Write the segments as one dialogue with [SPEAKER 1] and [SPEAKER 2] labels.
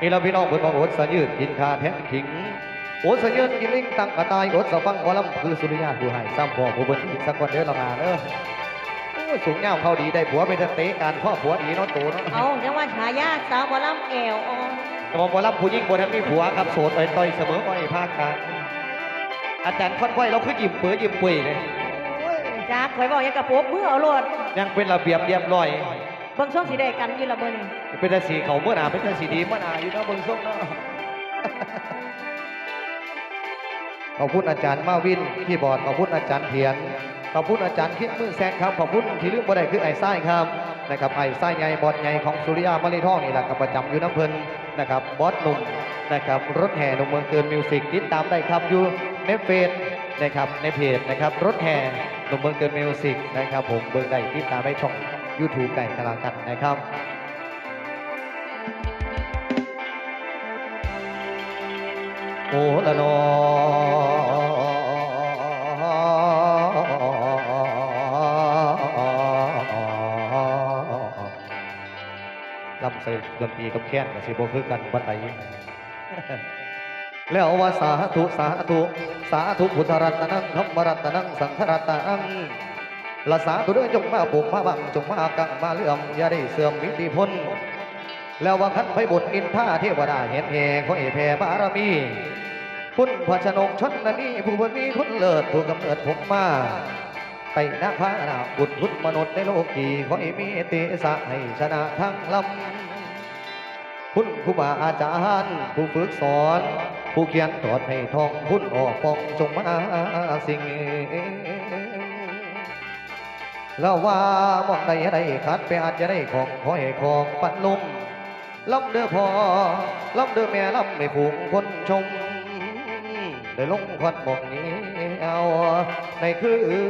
[SPEAKER 1] นี่เราพี่น้องเพิ่นมาโอดสะยืดกินคาแท้ขิงโอดสะยืดกินลิงตั้งกระต่ายโอดสะฟังหมอลำคือสุริยาผู้ให้ซ้ำพ่อผู้เบิ่นอีกสักคนเด้อละมาเด้อโอ้ยสูงเงาเข้าดีได้ผัวไปเตะการพ่อผัวดีเนาะโตเนาะ
[SPEAKER 2] เอาจังว่าฉายาสาวหมอลำแอวอ่อน
[SPEAKER 1] แต่ว่าหมอลำผู้หญิงบ่ทันมีผัวครับโสดต่อยๆเสมอบ่ให้ภาคกลางอาจารย์ค่อยๆเราคือยิ้มเปื้อยิ้มเปื่อยเลย
[SPEAKER 2] โอ้ยจ้าข่อยบอกอยังกระโปรงมือเอาโลด
[SPEAKER 1] ยังเป็นระเบียบเรียบร้อย
[SPEAKER 2] เบิ่งช่วงสีได้กันอยู่ละเบิ่นี่
[SPEAKER 1] เป็นแต่สีเขาเมื่อหนาเป็นแต่สีดีเมื่อหนาอยู่เนาะเบิ่งส่งเนาะขอบคุณอาจารย์มาวินที่บอร์ดขอบคุณอาจารย์เพียนขอบคุณอาจารย์คิดมือแซงครับขอบคุณที่ลืมบ่ได้คือไอ้ไส้ครับนะครับไอ้ไส้ใหญ่บอสใหญ่ของสุริยามาริทองนี่แหละกับประจำอยู่น้ำเพลินนะครับบอสหนุ่มนะครับรถแห่หนุ่มเมืองเกินมิวสิกติดตามได้ครับอยู่ในเฟซนะครับในเพจนะครับรถแห่หนุ่มเมืองเกินมิวสิกนะครับผมเบิ่งได้ติดตามได้ช่อง YouTube ไก่กะลากันนะครับโอ้ละนอลำใส่ดนตรีกับแค้นกับสิบคือกันบันไดแล้วว่าสาธุ สาธุ สาธุพุทธรัตนังธรรมรัตนังสังฆรัตนัง ละสาธุเด้อจงมาปลูกมาบังจงมากังมาเลื่อมอย่าได้เสื่อมมิติพ้นแล้วว่าขันไพบุตรอินท่าเทวดาเห็นแห่ขอเอแผ่บารมีคุณพระชนกชนนันนี้ผู้บนมีคุณเลิศผู้กำเนิดผมมาไต่นาคานาบุตรพุทธมนุษย์ในโลกีขอให้มีเตสะให้ชนะทั้งลำคุณครูบาอาจารย์ผู้ฝึกสอน ผู้เขียนตอดให้ทองคุณออกปองจงมาสิ่ง แล้วว่ามองใดใดขาดไปอาจจะได้ของขอให้ของปัดลุมลำเด้อพอลำเด้อแม่ลำไม่ผูกคนชม ได้ลงควันมองนี้เอาในคืนนี้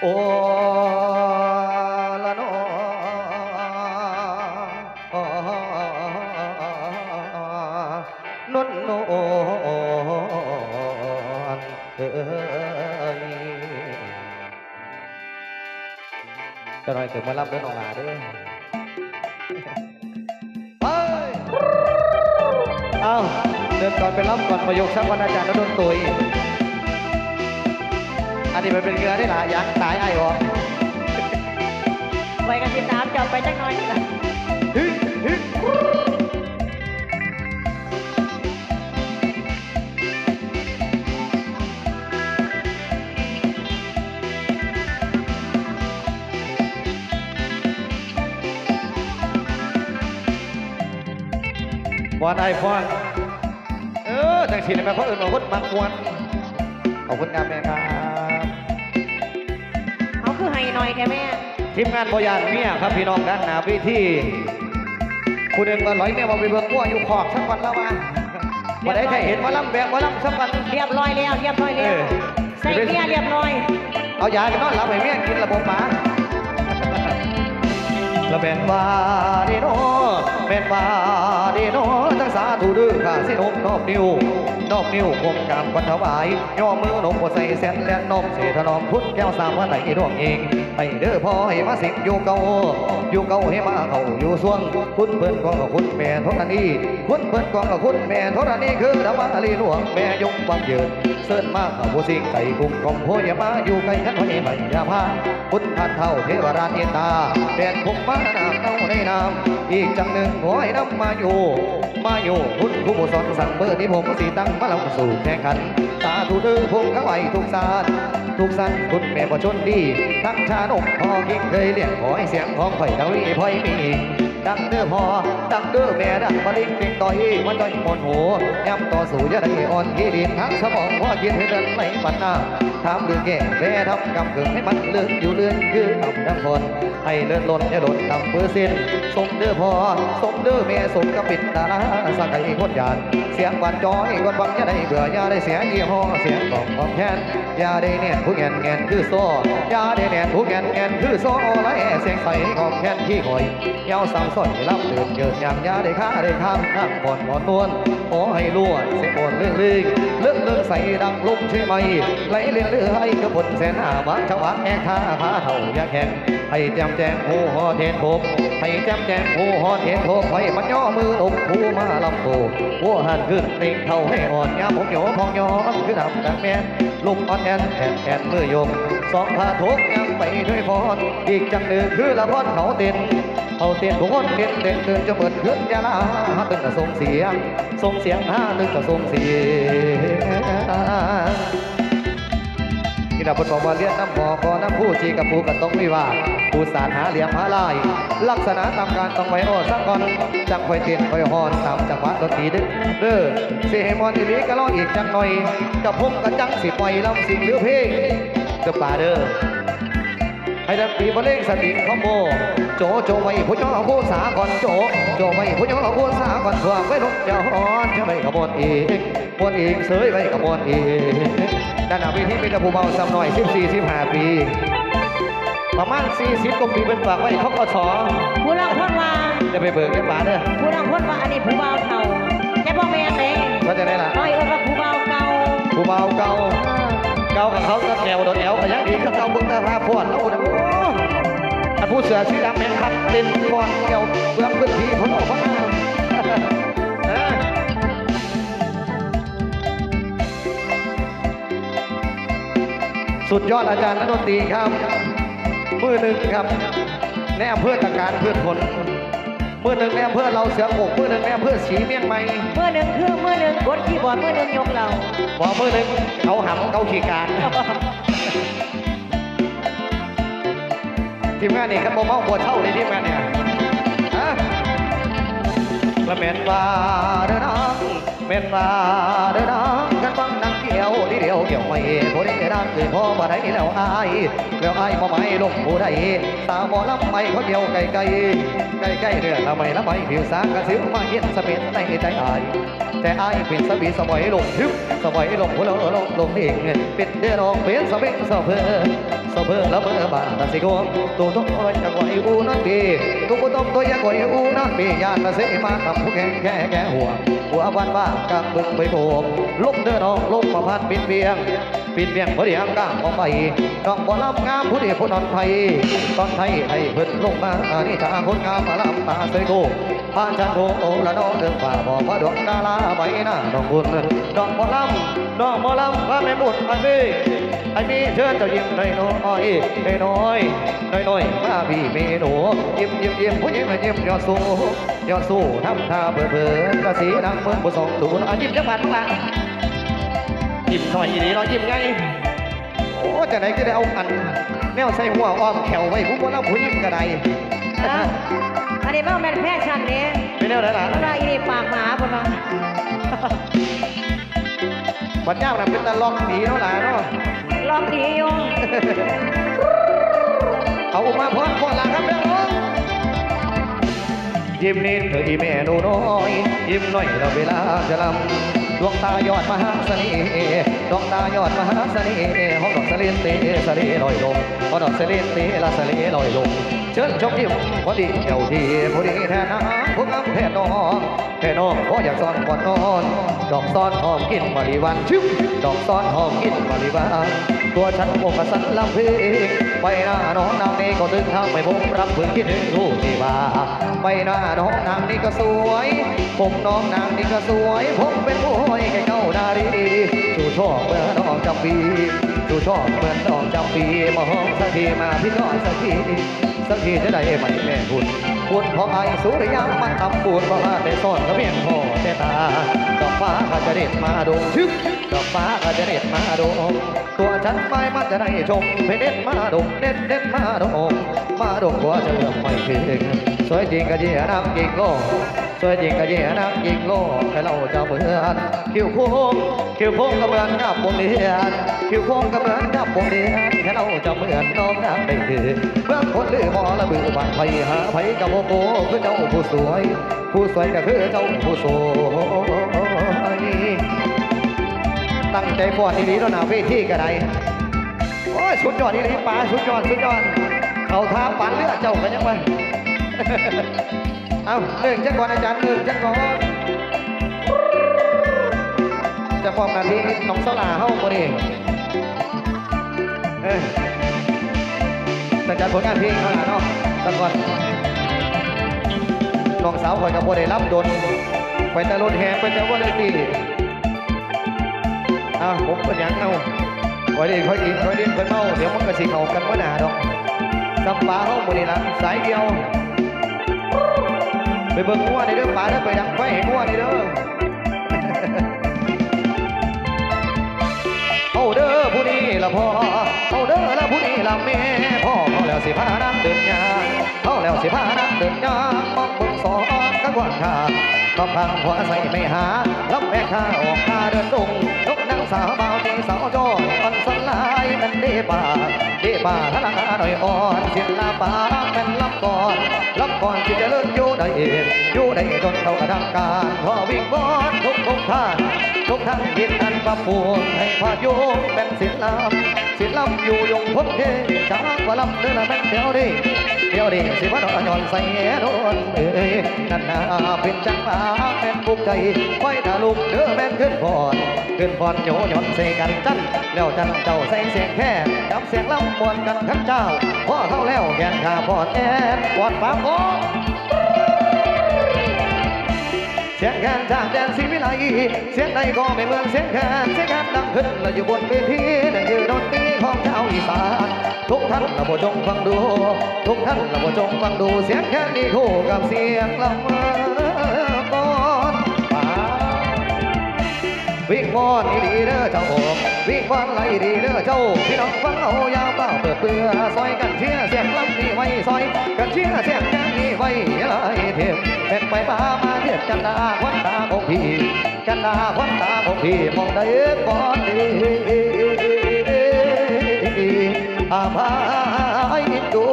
[SPEAKER 1] โอ้ รับเดินออกมาเด้วยไปเอาเดินก่อนไปรับก่อนประโยคสักวันอาจารย์แล้วโดนตุยอันนี้มันเป็นเงือได้หละอยากตายไอ้หรอ
[SPEAKER 2] ไว้กันติดตามเจ้าไปจักหน่อยนี่ล่ะ
[SPEAKER 1] อลไอฟอนเออจังสีเลยแม่เขาเอื่นมาคนมักมวนขอบคุณครับแม่ครับ
[SPEAKER 2] เอาคือให้หน่อยแค่แม่
[SPEAKER 1] ทีมงานบอยานเมียครับพี่น้องด้านหน้าเวิธีผู้หนึ่งก็ร้อยแม่มาไปเบิ่งกัวอยู่ขอบสักวันแล้วว่าบ่ได้ใครเห็นหมาลำแบบหมาลำสักวัน
[SPEAKER 2] เรียบร้อยแล้วเรียบร้อยแล้ว
[SPEAKER 1] เออ
[SPEAKER 2] ใส่เมียเรียบร้อย
[SPEAKER 1] เอายาไปนอนหลับให้เมียกินระบบหมาแล้วแม่นว่าเดโนแม่นว่าเดโน ทั้ดื้อข้าสินมนอบนิ้วนอบนิ้วคงกำกันถวายย่อมือนมบ่ใส่แสนและนมเสถนอมพุทธแก้วสามวันไหนดวงเองไปเด้อพ่อให้มาสิงอยู่เก่าอยู่เก่าให้มาเขาอยู่ส่วงคุณเพิ่นกองกับคุณแม่ทรณีคุณเพิ่นกองกับคุณแม่ทรณีคือธรรมะลีหลวงแม่ยงวังยืนเสิร์นมาเข้าผู้สิงไก่กุ้งกองโพยมาอยู่ไกลกันไว้ไม่ยาพาคุณท่านเท่าเทวราชเอตาแดนผมมาน้ำเต้าในน้ำ อีกจังหนึ่งขอให้น้ำมาอยู่ มาอยู่คุณผู้สอนสั่งเบอร์นี้ผมสีตั้งมาลำสู่แข่งขันสาธุเดือผมเข้าไว้ทุกศาสตร์ทุกสันคุณแม่ประชนดี ทั้งชาดกพอกิ่งเคยเรียกขอให้เสียงของข่ดาวีพ่อยมีดังเด้อพอดังเด้อแม่ดังมาลิ้งเป่งต่อยมันต่อยมนหูย้ำต่อสู่ยาได้อ่อนขี้ดินทั้งสมองพ่อคิดให้เดินไหลปันหน้า ทำเรื่องแก่แพ้ทำกำกึ่งให้มันเลื่อนอยู่เลื่อนคือทำทั้งคนให้เลื่อนล้นอย่าหล่นตำเปอร์เซ็นต์สมเด้อพอสมเด้อแม่สมกับปิดตาราสักไก่คนยาน เสียงหวานจอยกดบังอย่าได้เบื่ออย่าได้เสียยี่ห้อเสียงกล่องของแค้น ยาได้เนียนผู้แงนแงนคือโซ่ยาได้เนียนผู้แงนแงนคือโซ่และเสียงใสของแค้นที่คอยเยาสามสอยรับเดินเกิดอย่างยาได้ข้าได้ข้ามข้างบ่อนบ่อนนวลขอให้ล้วนเสียงบนเรื่องเรื่องเรื่องเรื่องใสดังลุกใช่ไหมไหลเรื่อยเรื่อยกระบนแสนหาบางชาวะแอกท่าพาเท่ายาแข่งให้แจมแจงผู้หอเทนโคบให้แจมแจงผู้หอเทนโคบให้มันย่อมือลงผู้มาลำโบหัวหันขึ้นติงเท่าให้อ่อนยามผมโยพองยอคือดำดังแม่ ลุกอ่อนแอนแอนแอนมือยมสองผาทุกยังไปด้วยพรอีกจังหนึ่งคือละพรเขาเต้นเขาเต้นทุกคนเต้นเต้นตื่นจะเปิดขึ้นยาลาตึงกระส่งเสียงส่งเสียงห้าตึงกระส่งเสียง เราพูดบอกว่าเลี้ยนน้ำหมอกอน้ำผู้จีกับผู้กันต้องไม่ว่าผู้สารหาเหลี่ยมหาลาย ลักษณะตามการต้องไว้โอ้สักก่อนจังคอยเตียนคอยฮอนตามจังหวะดนตรีดึกเด้อเสียมอนอีลีก็ร้องอีกจังหน่อยกับผมกับจังสิปล่อยลำสิ่งหรือเพลงเด้อป่าเด้อให้ดังปีบรรเลงสติคอมโบโจโจไว้ผู้ย่อผู้สาก่อนโจโจไว้ผู้ย่อผู้สาก่อนถ่วงไว้รถเจ้าฮอนจะไปขบวนอีกบวนอีกเสยไปขบวนอีก ด้านหน้าเวทีเป็นผู้เบาซ้ำหน่อย 14 15 ปี ประมาณ 40กว่าปีเป็นฝากไว้เขาก็สอ
[SPEAKER 2] ผู้ลังพ้นว่า
[SPEAKER 1] จะไปเบิกกันป่าเด้อ
[SPEAKER 2] ผู้ลังพ้นว่าอันนี้ผู้เบาเท่าแค่พ่อแม่เอง
[SPEAKER 1] ก็จะได้ล่ะ
[SPEAKER 2] น้อยเอิ้นว่าผู้เบาเก่า
[SPEAKER 1] ผู้เบาเก่า
[SPEAKER 2] เออ
[SPEAKER 1] เก่ากับเขาก็แกวโดนแอวก็ยังดีก็เก่าเบิ่งตาพาพวนแล้วนะโอ้อันผู้เสือสีดำแม่งคัดเล่นบอลแกวเปลืองพื้นที่ผลออกมา สุดยอดอาจารย์นักดนตรีครับมือหนึ่งครับในอำเภอตะการพืชผลมือหนึ่งในอำเภอเราเสือกกมือหนึ่งในอำเภอสีเมียงใหม่
[SPEAKER 2] เมื่อหนึ่งคือเมื่อหนึ่งกดคีย์บอร์ดเมื่อหนึ่งยกเรา
[SPEAKER 1] บอกมือหนึ่งเขาหำเขาขี่การทีมงานนี่ครับผมเอาหัวเท่าในทีมงานเนี่ยฮะละเม็นว่าเด้อน้องเม็นว่าเด้อน้อง เดี่ยวไม่ผู้ใดนั่งคือพ่อมาได้แล้วอายแล้วอายบ่ไม่ลงผู้ใดตาบ่ลำไม่เขาเดียวไกลไกลไกลไกลเดือดละไม่ละไม่ผิวสางกระสิวมาเย็นสะเม็ดในใจอายแต่อายเป็นสบีสบายลงทึบสบายลงหัวเราลงลงเองเป็นเดือดองเป็นสบิงสะเพอสะเพอละเบอบาตาสิโกตัวต้องรอยจะกวยอูนั่นดีตัวก็ต้องตัวยากวยอูนั่นดียานมาเสมาทำผู้แข่งแก่แก่หัว หัววันว่ากลางบึงไปโบกลุกเดินออกลงมาพัดปิดเบียงปิดเบียงพอดียงกลางออกไปน้องบ่ลำงามผู้ดีผู้นอนไทยตอนไทยให้เพิ่นลงมาอันนี้ชาคนงามมาลำตาเสยโกพานชันโทโอละน้องเดินฝ่าบอกว่าดวงดาราใบหน้าดอกบุญดอกบ่ลำดอกบ่ลำว่าไม่บุตรอันนี้ ไอ้มีเชิญเจ้ายิ้มน้อยน้อยน้อยน้อยน้อยมาพี่เมหนูยิ้มยิ้มยิ้มผู้หญิงมายิ้มยอดสู้ยอดสู้ทำท่าเบื่อเบื่อกระสีดังเมือนผู้สองตูนอะยิ้มจังหวัดละยิ้มหน่อยอีนี้เรายิ้มไงโอ้จะไหนก็ได้เอาอันแนวใส่หัวอ้อมแขวไว้ผมว่าเราผู้ยิ้มก็ได้
[SPEAKER 2] นะอันนี้มันเป็นแฟชั่นนี้
[SPEAKER 1] ไม่แนวไหนล่ะ
[SPEAKER 2] เราะอีนี่ปากหมาเพนว่า
[SPEAKER 1] บัดย่ามน่ะเป็นตะลองผีเนาะล่ะเนาะ
[SPEAKER 2] ลองดียู่
[SPEAKER 1] เอาออกมาพร้อมก่อนละครับเด้อยิ้มนิดเธออีแม่หนูน้อย ยิ้มหน่อยเราเวลาจะลำดวงตายอดมหาเสน่ห์ดวงตายอดมหาเสน่ห์ห้องดอกสะเลนเตสะเลลอยลงห้องดอกสะเลนเตละสะเลลอยลงเชิญชมยิ้มพอดีเจ้าที่พอดีแท้นะ พวกอ้ำแท้น้องแท้น้องเพราะอยากซ่อนก่อนนอน ดอกซ้อนหอมกินมาริวันชิวดอกซ้อนหอมกินมาริวันตัวฉันโมกสันลำเพลงใบหน้าน้องนางนี้ก็ถึงทางไม่ผมรับพึงคิดถึงรูปที่ว่าใบหน้าน้องนางนี้ก็สวยผมน้องนางนี้ก็สวยผมเป็นผู้ห้อยแก่เก้านารีชูชอบเมื่อน้องจำปีชูชอบเหมือน้องจำปีมาห้องสักทีมาพี่น้อยสักทีสักทีจะได้ไหมแม่คุณ ปวดพอไอสุริยามันทำบุญเพราะว่าได้ซ่อนกระเบียงพอแต่ตาดอกฟ้าก็จะเด็ดมาดงชึกดอกฟ้าก็จะเด็ดมาดงตัวฉันไปมันจะได้ชมไปเด็ดมาดงเด็ดเด็ดมาดงมาดงกว่าจะเลือกไม่ถึงสวยจริงก็เยี่ยนำกิ่งก็ สวยจริงก็เยนักยิงโลกให้เราจะเหมือนคิวโค้งคิวโค้งก็เหมือนกับวงเรียนคิวโค้งก็เหมือนกับวงเรียนให้เราจะเหมือนน้องนักได้ถือเมื่อคนลือมอละบือบานไฟหาไฟกับโมโกคือเจ้าผู้สวย ผู้สวยก็คือเจ้าผู้สวยตั้งใจฟอนดีๆแล้วนาเวทีก็ไดโอ้ยสุดยอดดีๆป้าสุดยอดสุดยอดเขาท้าปันเลือดเจ้ากันยังไง เอาหนึ่งจังก่อนอาจารย์หนึ่งจังก่อนจะมอบหนาทีน้องสลาเฮ้าคนเองเออแต่จัดผลงานเพลงเขาล่ะเนาะจังก่อนน้องสาวคอยกับโบได้รับโดนไปแต่รถแห่ไปแต่ว่าได้ตีอ้าวผมเป็นยังเอาคอยดีคอยกินคอยเล่นคอยเมาเดี๋ยวมันก็สิเขากันว่าหนาดอกสัมปาเฮ้าหมดนี่ละสายเดียว ไปเบิ่งงัวในเด้อป่าเด้อไปดังไฟให้งัวในเด้อเอาเด้อผู้นี้ละพ่อเอาเด้อละผู้นี้ละแม่พ่อเอาแล้วสิพานักเดินยาเอาแล้วสิพานักเดินยามองเบิ่งสองกังวานข้าก็พังหัวใส่ไม่หารับแม่ข้าออกข้าเดินดงนกนางสาวบ่าวที่สาวจ้อยอ่อนสลายนั่นเด้ป่าเด้ป่าทะลังหน่อยอ่อนเสิลาป่าแม่นลำ ก่อนลำก่อนที่จะเลิศอยู่ได้อยู่ได้จนเท่ากระดังการพอวิ่งบอนทุกทุกท่านทุกท่านคิดอันประปวงให้พาโยมเป็นศิลป์ศิลป์อยู่ยงพ้นเทจากว่าลำเดินละแม่นเดียวดิเดียวดิสิว่าดอนย้อนใส่โดนเอ้ยนั่นนาเป็นจังหวะเป็นปุกใจไว้ถ้าลูกเด้อแม่นขึ้นพอนขึ้นพอนโยนย้อนใส่กันจันแล้วจันเจ้าใส่เสียงแค่กับเสียงลำมวนกันทั้งเจ้าพ่อเท่าแล้วแกนขาพอดแอนปอดฟ้าโอเสียงแคนจากแดนศรีวิไลเสียงใดก็ไม่เหมือนเสียงแคนเสียงแคนดังขึ้นและอยู่บนเวทีนั่นคือดนตรีของชาวอีสานทุกท่านระบจงฟังดู ทุกท่านระบจงฟังดูเสียงแคนนี่คู่กับเสียงลำก่อนป่าวิ่งวอนอีดีเด้อเจ้าวิ่งวอนไหลดีเด้อเจ้าพี่น้องฟังเอายาวเปล่าเปิดเปื่อซอยกันเชียเสียงลำ ไว้ซอยกันเชียเสียงแจ้งนี่ไว้ไหลเทียมเป็นไปมามาเทียบกันดาควันตาของพี่กันดาควันตาของพี่มองได้ก่อนดีอาภายดู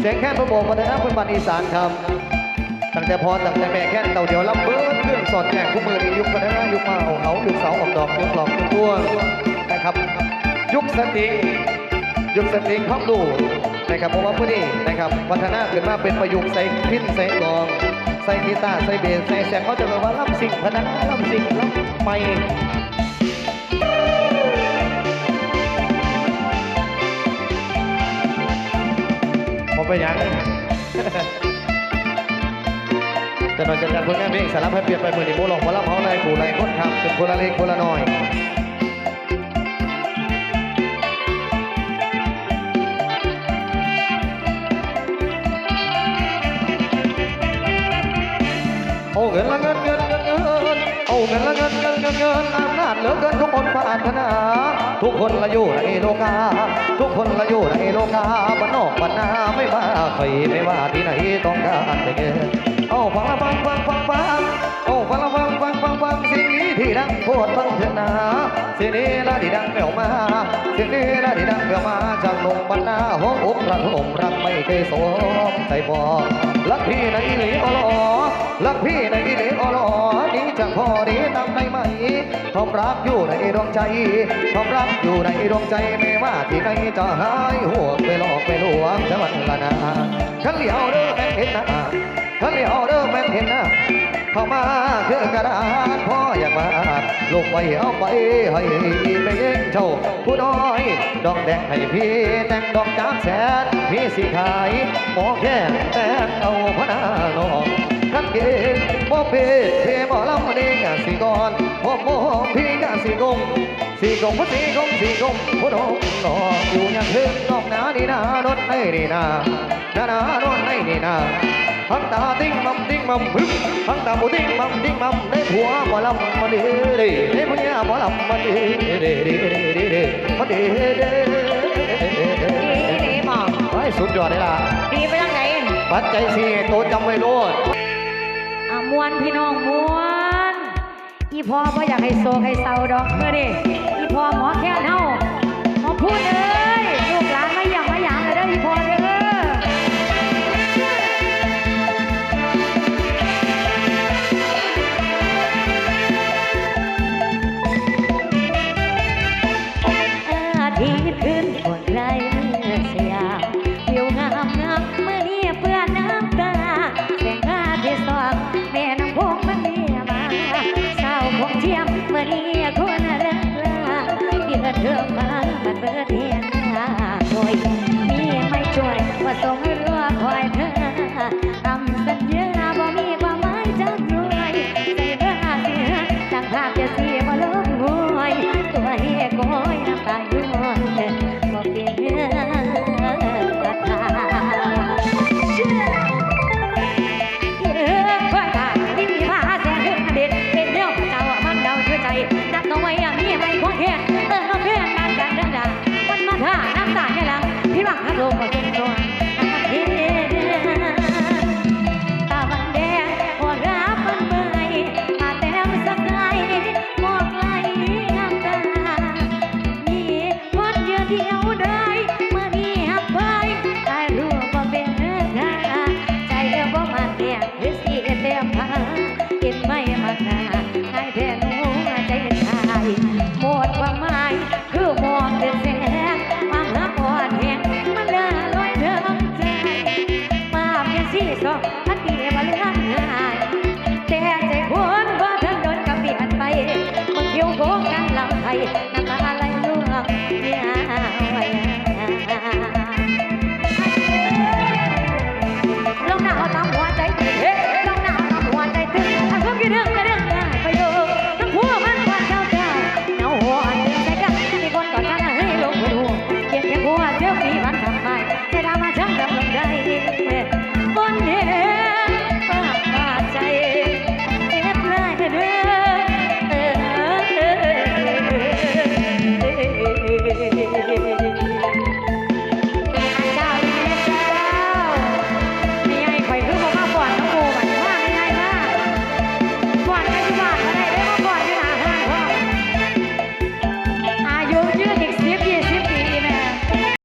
[SPEAKER 1] เสียงแค่ประโบกมาเลยนะคุณบันอีสานครับตั้งแต่พอตั้งแต่แม่แค่เต่าเดียวลำเบิดเครื่องสอดแจกคู่มือในยุคพัฒนายุคมาเอาเขายุคเสาออกดอกยุคหลอกยุคตัวนะครับ สติงยุคสติความรู้นะครับเพราะว่าผู้นี้นะครับพัฒนาขึ้นมาเป็นประยุกต์ใส่พินใส่กลองใส่กีตาร์ใส่เบสใส่แซกเขาจะเรียกว่าลำสิ่งพัฒนาลำสิ่งลำไม่ผมไปยังจะนอนจัดการผลงานเพลงสารพัดเปลี่ยนไปเหมือนในโบลองพลังเขาเลยผู้ไรคนทำเป็นคนละเล็กคนละน้อย คนปรารถนา ทุกคนละอยู่ในโลกา ทุกคนละอยู่ในโลกาบ้านนอกบ้านนาไม่ว่าใครไม่ว่าที่ไหนต้องการเงินเอาฟังละฟังฟังฟังฟังโอ้ฟังละฟัง ฟังสิ่งนี้ที่ดังโพดฟังเถอะนะสิ่งนี้ละที่ดังแผ่วมาสิ่งนี้ละที่ดังแผ่วมาจากลงบรรณาหัวอกระทมรักไม่เคยสมใจบอกรักพี่ในหลีอลอรักพี่ในอีเหลอลอนี้จะพอดีตามได้ไหมความรักอยู่ในดวงใจความรักอยู่ในดวงใจไม่ว่าที่ไหนจะหายห่วงไปหลอกไปลวงจะมันละนาขันเหลียวเด้อแม่เห็นน้าขันเหลียวเด้อแม่เห็นน้า เข้ามาเคือกระดาษพ่ออยากมาลูกไปเอาไปให้ไปเลี้ยงเจ้าผู้น้อย ดอกแดงให้พี่แต่งดอกจากแสนพี่สิขายหมอแค่แต่งเอาพนานองขันเกงบ่เพเพบ่ลำนี่กะสิก่อนบ่บ่พี่กะสิกงสิกงบ่สิกงสิกงบ่ดอกนออยู่ยังเฮิงนอกหนาดีนารถไอ้ดีนาหนานา รถไอ้ดีนา พังตาติ้งมัมติ้งมัมฮึพังตาบ่ติ้งมัมติ้งมัมได้ผัวบ่ลำมาดีดีได้ผัวบ่ลำมาดีดีดีดีดีดีมาดีดีดี
[SPEAKER 2] ดีดีบอก
[SPEAKER 1] ไอ้สุดยอดเลยล่ะ
[SPEAKER 2] ดีไปทางไหน
[SPEAKER 1] ปัจจัยสี่โตจำไว้โลด
[SPEAKER 2] อะมวนพี่น้องมวนอีพ่อพ่อยากให้โศกให้เศร้าดอกเมื่อดิอีพ่อหมอแค่นเฮาหมอพูดเลยลูกหลานไม่อยากมาหยามเลยเด้ออีพ่อเด้อียมมาเรียกคนรักลาเดือเธอมาเบื่เทียนหาโอยมีไม่ช่วยว่าสง